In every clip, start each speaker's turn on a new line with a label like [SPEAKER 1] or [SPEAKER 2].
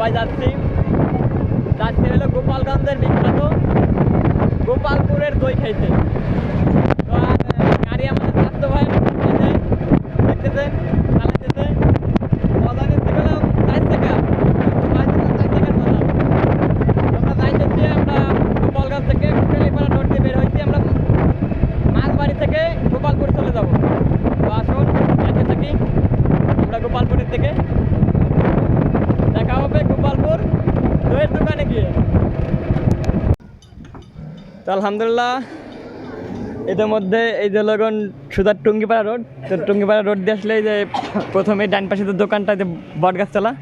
[SPEAKER 1] সবাই যাচ্ছি। যাচ্ছি হলো গোপালগঞ্জের বিখ্যাত গোপালপুরের দই খাইতে তো আর আহ, গাড়ি আমাদের স্বাস্থ্য ভাই দেখতেছে চালাইতেছে মজা নিতে গেলাম চার টাকা চার টাকার মজা আমরা যাইতেছি আমরা গোপালগঞ্জ থেকে কুটালিপাড়া রোড দিয়ে বের হয়েছি আমরা মাছবাড়ি থেকে গোপালপুর চলে যাব তো আসুন যাইতে থাকি আমরা গোপালপুরের থেকে দেখা হবে গোপালপুর দইয়ের দোকানে গিয়ে তো আলহামদুলিল্লাহ মধ্যে এই যে লগন সুদার টুঙ্গিপাড়া রোড, তো টুঙ্গিপাড়া রোড দিয়ে আসলে এই যে প্রথমে ডান পাশে যে দোকানটা যে বটগাছতলা,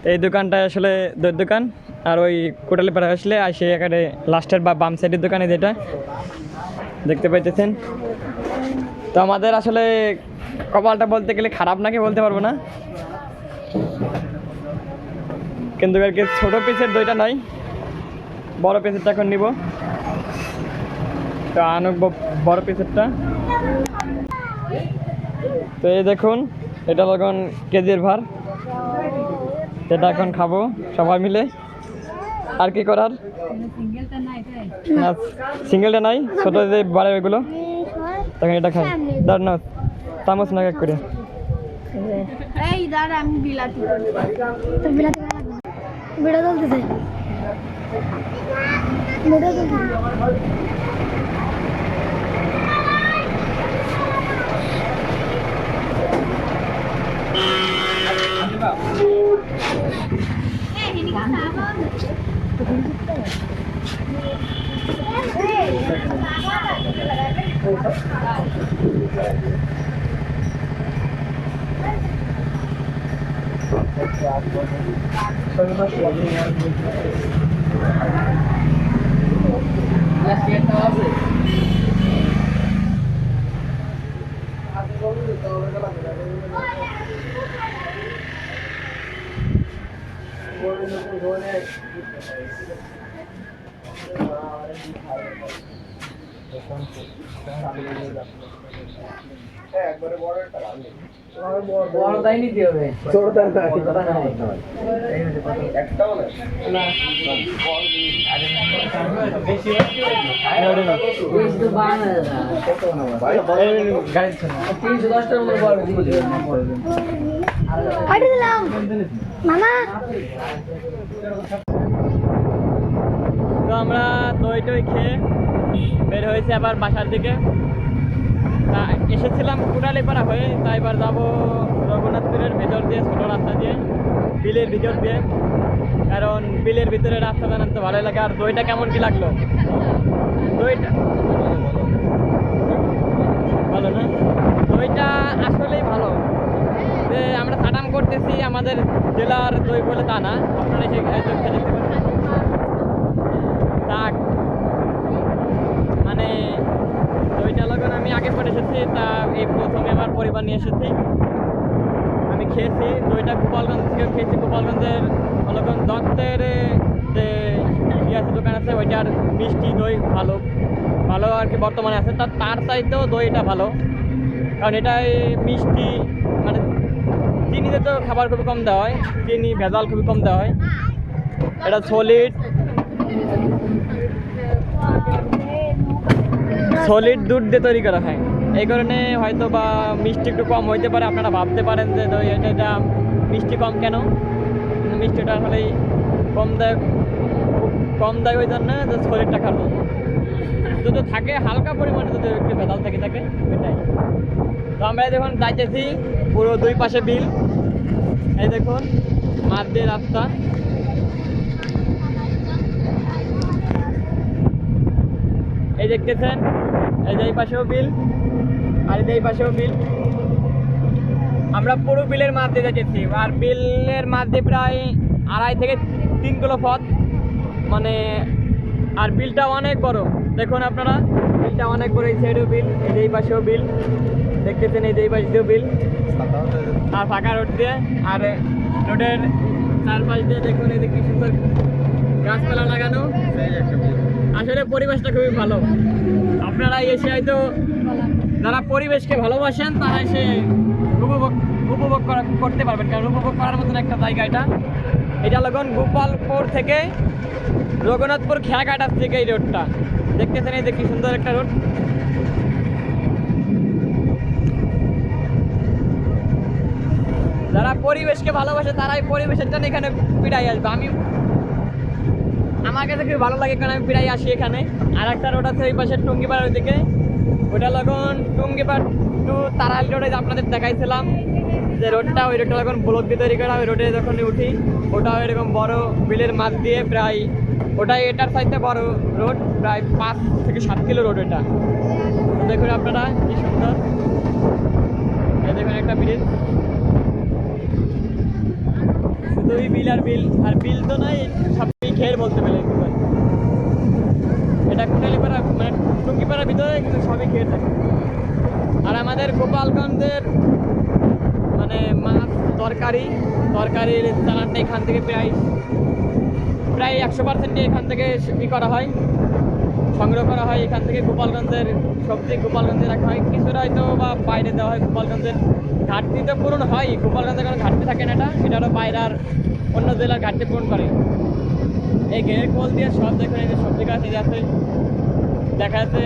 [SPEAKER 1] তো এই দোকানটা আসলে দইয়ের দোকান, আর ওই কোটালিপাড়া আসলে আসে এখানে লাস্টের বা বাম সাইডের দোকানে যেটা দেখতে পাইতেছেন। তো আমাদের আসলে কপালটা বলতে গেলে খারাপ নাকি বলতে পারব না। কিন্তু আর কি ছোটো পিসের দইটা নাই, বড় পিসেরটা এখন নিব। তো আনুক বড় পিসেরটা তো এই দেখুন এটা এখন কেজির ভার। এটা এখন খাব সবাই মিলে। আর কি করার? না সিঙ্গেলটা নাই ছোটো যে বাড়ে ওইগুলো তখন এটা খাই। দাঁড় না চামচ না করে।
[SPEAKER 2] এই দাঁড়া আমি বিলাতি তো বিলাতি ভিডিও চলতেছে ভিডিও চলতেছে পাঠিয়ে দিলাম
[SPEAKER 1] তো আমরা দই টই খেয়ে বের হয়েছে আবার বাসার দিকে। তা এসেছিলাম কুটালিপাড়া হয়ে তাই এবার যাব রঘুনাথপুরের ভেতর দিয়ে, ছোটো রাস্তা দিয়ে, বিলের ভিতর দিয়ে। কারণ বিলের ভিতরে রাস্তা জানান তো ভালো লাগে। আর দইটা কেমন কি লাগল? দইটা ভালো না? দইটা আসলেই ভালো। যে আমরা সাটাম করতেছি আমাদের জেলার দই বলে তা না। আপনারা এসে তাক মানে দইটা লগন, আমি আগে পরে এসেছি, তা এই প্রথমে আমার পরিবার নিয়ে এসেছি। আমি খেয়েছি দইটা গোপালগঞ্জ থেকে খেয়েছি, গোপালগঞ্জের লগন দত্তের, যে ইয়ে আছে, দোকান আছে, ওইটার মিষ্টি দই ভালো। ভালো আর কি বর্তমানে আছে। তার তার চাইতেও দইটা ভালো। কারণ এটাই মিষ্টি খাবার খুবই কম দেওয়া হয়, চিনি, ভেজাল খুবই কম দেওয়া হয়। এটা সলিড সলিড দুধ দিয়ে তৈরি করা হয়। এই কারণে হয়তো বা মিষ্টি একটু কম হইতে পারে, আপনারা ভাবতে পারেন যে এটা এটা মিষ্টি কম কেন? মিষ্টিটা আসলে কম দেয় কম দেয় ওই জন্য যে সলিডটা খাব। যদি থাকে, হালকা পরিমাণে যদি একটু ভেজাল থেকে থাকে, এটাই। তো আমরা যখন যাইতেছি পুরো দুই পাশে বিল। এই দেখুন মাঠ দিয়ে রাস্তা। এই দেখতেছেন, এই যে এই পাশেও বিল, আর এই পাশেও বিল। আমরা পুরো বিলের মাছ দিয়ে যাচ্ছি আর বিলের মাছ দিয়ে প্রায় আড়াই থেকে তিন কিলো পথ। মানে আর বিলটা অনেক বড়। দেখুন আপনারা, বিলটা অনেক বড়, এই সাইডেও বিল, এই যে এই পাশেও বিল। দেখতেছেন, এই যে এই পাশেও বিল। আর ফাঁকা রোড দিয়ে, আর রোডের চারপাশ দিয়ে দেখুন এই কি সুন্দর গাছপালা লাগানো। আসলে পরিবেশটা খুবই ভালো। আপনারা এসে হয়তো যারা পরিবেশকে ভালোবাসেন, তারা এসে উপভোগ উপভোগ করা, করতে পারবেন। কারণ উপভোগ করার মতন একটা জায়গা এটা। এটা লগন গোপালপুর থেকে রঘুনাথপুর খেয়াঘাট আসছে এই রোডটা। দেখতেছেন এই যে কি সুন্দর একটা রোড যারা পরিবেশকে ভালোবাসে, তারাই পরিবেশের জন্য এখানে পিড়াই আসবে। আমি আমার কাছে খুব ভালো লাগে কারণ আমি প্রায় আসি এখানে। আর একটা রোড আছে ওই পাশে টুঙ্গিপাড়ার দিকে ওটা যখন টুঙ্গিপাড় টু তারাল রোডে আপনাদের দেখাইছিলাম যে রোডটা ওই রোডটা যখন ব্লক দিয়ে তৈরি করা, ওই রোডে যখন উঠি ওটাও এরকম বড় বিলের মাছ দিয়ে প্রায় ওটাই এটার সাইডে বড় রোড প্রায় পাঁচ থেকে সাত কিলো রোড এটা। দেখুন আপনারা কি সুন্দর। দেখুন একটা ব্রিজ শুধু ওই বিল আর বিল আর বিল তো নাই সবই ঘের বলতে পারে এটা কোটালিপাড়া মানে টুঙ্গিপাড়ার ভিতরে কিন্তু সবই ঘের থাকে। আর আমাদের গোপালগঞ্জের মানে মাছ তরকারি তরকারির চালানটা এখান থেকে প্রায় প্রায় একশো পার্সেন্টই এখান থেকে ই করা হয়, সংগ্রহ করা হয়। এখান থেকে গোপালগঞ্জের সবজি গোপালগঞ্জে রাখা হয়। কিছুটা হয়তো বা বাইরে দেওয়া হয় গোপালগঞ্জের ঘাটতি তো পূরণ হয় গোপালগঞ্জে কোনো ঘাটতি থাকে না এটা এটা হলো বাইরের অন্য জেলার ঘাটতি পূরণ করে। এই ঘেরের কোল দিয়ে সব দেখুন, এই যে সবজি গাছ, এই আছে, দেখা যাচ্ছে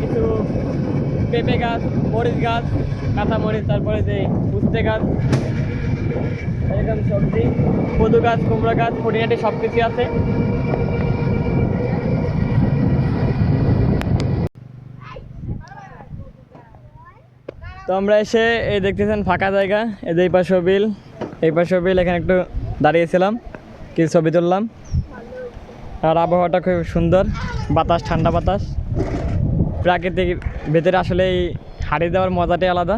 [SPEAKER 1] কিছু পেঁপে গাছ, মরিচ গাছ, কাঁচা মরিচ, তারপরে যে উস্তে গাছ, এরকম সবজি, কদু গাছ, কুমড়ো গাছ, খুঁটিনাটি সব কিছু আছে। আমরা এসে এই দেখতেছেন ফাঁকা জায়গা এই যে এই পাশে বিল এই পাশে বিল এখানে একটু দাঁড়িয়েছিলাম কিছু ছবি তুললাম। আর আবহাওয়াটা খুব সুন্দর বাতাস ঠান্ডা বাতাস। প্রাকৃতিক ভেতরে আসলে এই হারিয়ে দেওয়ার মজাটাই আলাদা।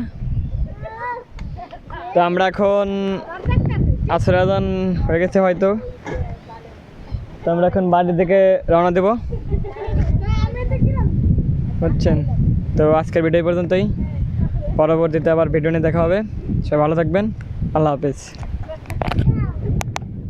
[SPEAKER 1] তো আমরা এখন আশ্রয়জন হয়ে গেছে হয়তো। তো আমরা এখন বাড়ির দিকে রওনা দেব। হচ্ছেন। তো আজকের ভিডিও পর্যন্তই। পরবর্তীতে আবার ভিডিও নিয়ে দেখা হবে। সবাই ভালো থাকবেন। আল্লাহ হাফেজ।